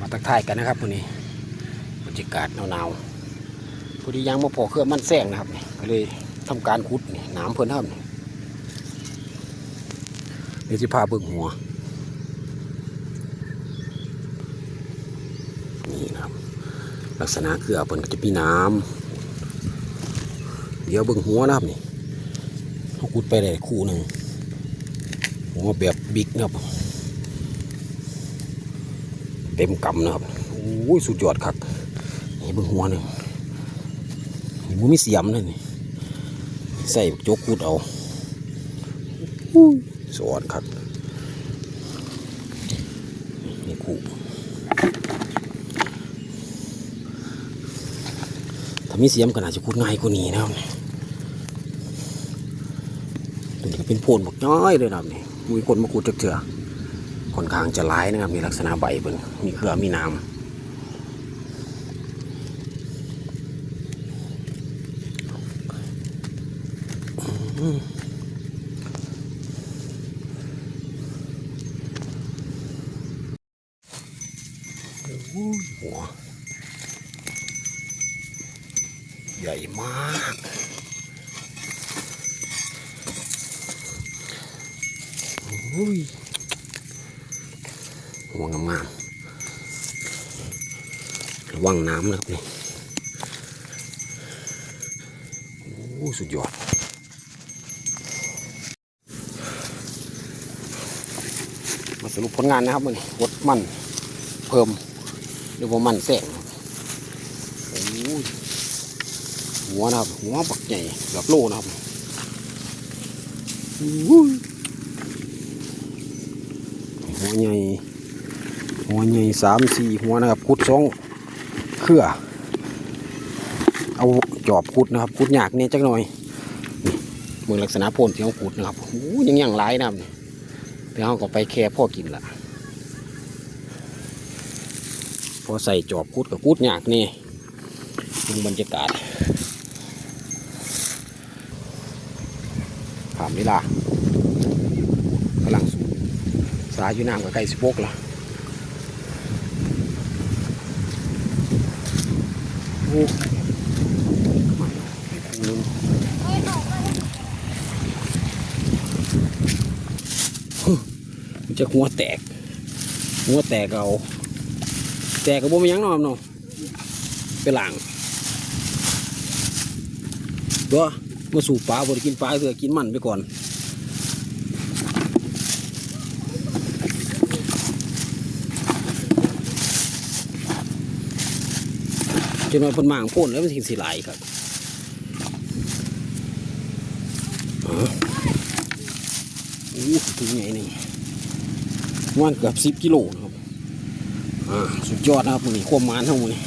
มาทักทายกันนะครับวันนี้บรรยากาศหนาวๆพอดียังมาพอเครื่องมันแซงนะครับก็เลยทำการขุดนี่น้ำเพิ่นครับนี่เดี๋ยวจะพาเบิ่งหัวนี่นะครับ ลักษณะคือเพิ่นก็จะมีน้ำเดี๋ยวเบิ่งหัวนะครับนี่เขาขุดไปได้คู่หนึ่งหัวแบบบิ๊กนะครับ เต็มกำนะครับโอ้ยสุดยอดครับนี่เบิ่งหัวหนึ่งนี่มันมีเสียมเลยนี่ใส่โจกคูดเอาสวดครับนี่คู่ถ้ามีเสียมก็น่าจะคูดง่ายกว่านี้นะครับตัวนี้ก็เป็นโพนบอกน้อยเลยนะครับนี่มีคนมาคูดจักเถื่อ ค่อนข้างจะร้ายนะครับ มีลักษณะใบเป็นมีเครือมีน้ำหัวใหญ่มากโอ้ย หัวงามๆระวังน้ำนะครับนี่โอ้สุดยอดมาสรุปผลงานนะครับมันวดมันเพิ่มหรือว่ามันแสงโอ้ยหัวนะครับ หัวปักใหญ่เกือบโลนะครับหัวใหญ่ ใหญ่สามสี่หัวนะครับคุดสองเครือ เอาจอบคุดนะครับคุดหยากเนี่ยจักหน่อยเมืองลักษณะโพนที่เขาคุดนะครับโอ้ยังยังหลายนะครับนี่แต่เขาก็ไปแค่พ่อกินละพอใส่จอบคุดกับคุดหยากนี่ดูบรรยากาศผ่านเวลากำลังสูงสายอยู่น้ำกับไก่สิบกละ โอ้ลื มันจะหัวแตก หัวแตกเอาแตกกับบ่มียังนอนเนาะไปหลังตัวมาสู่ปลาบ่ได้กินปลาเถือกินมันไปก่อน จนว่าพ่นมางพ่นแล้วมันสิสิไหลายครับอู้ถึงไงนี่วันเกือบสิบกิโลนะครับ อ่า สุดยอดนะครับมันนี่ความมานทั้งหมดนี้